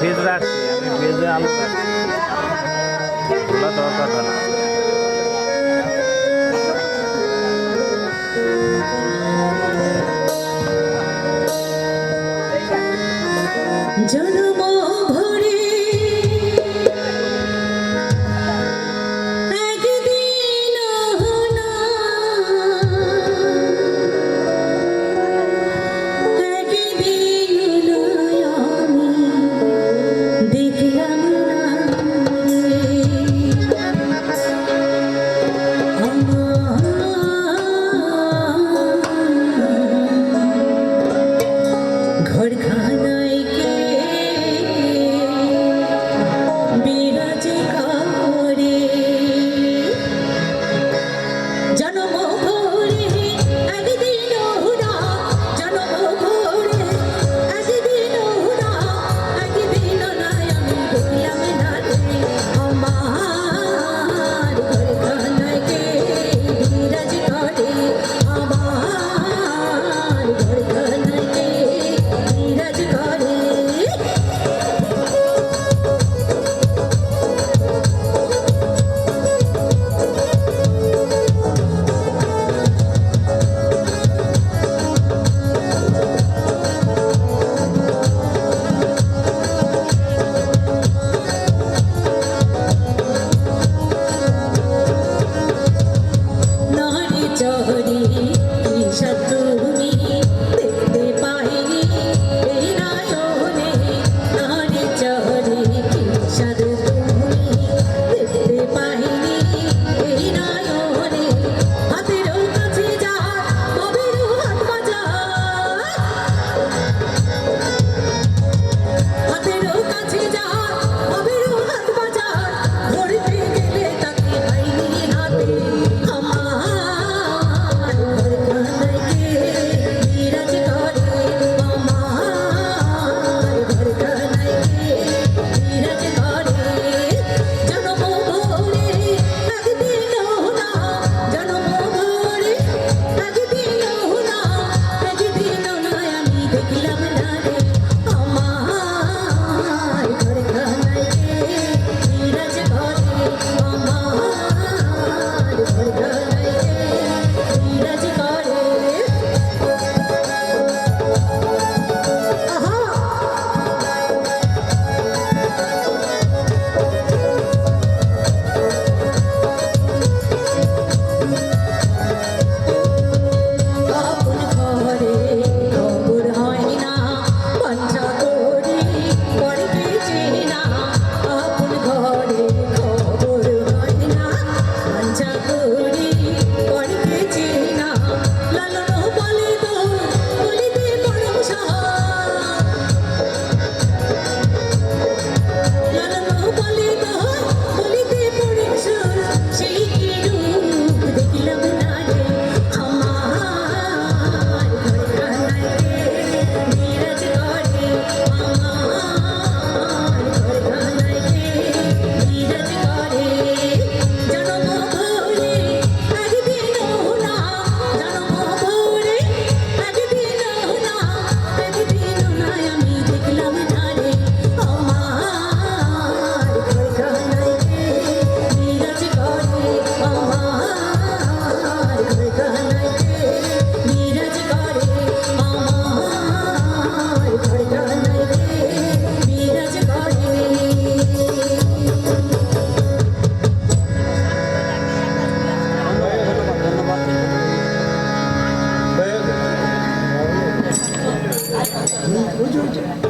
Veg রাখছি আমি ভেজে আলু রাখছি ওগুলো দরকার না। জনম जहाँ Oh, Georgia.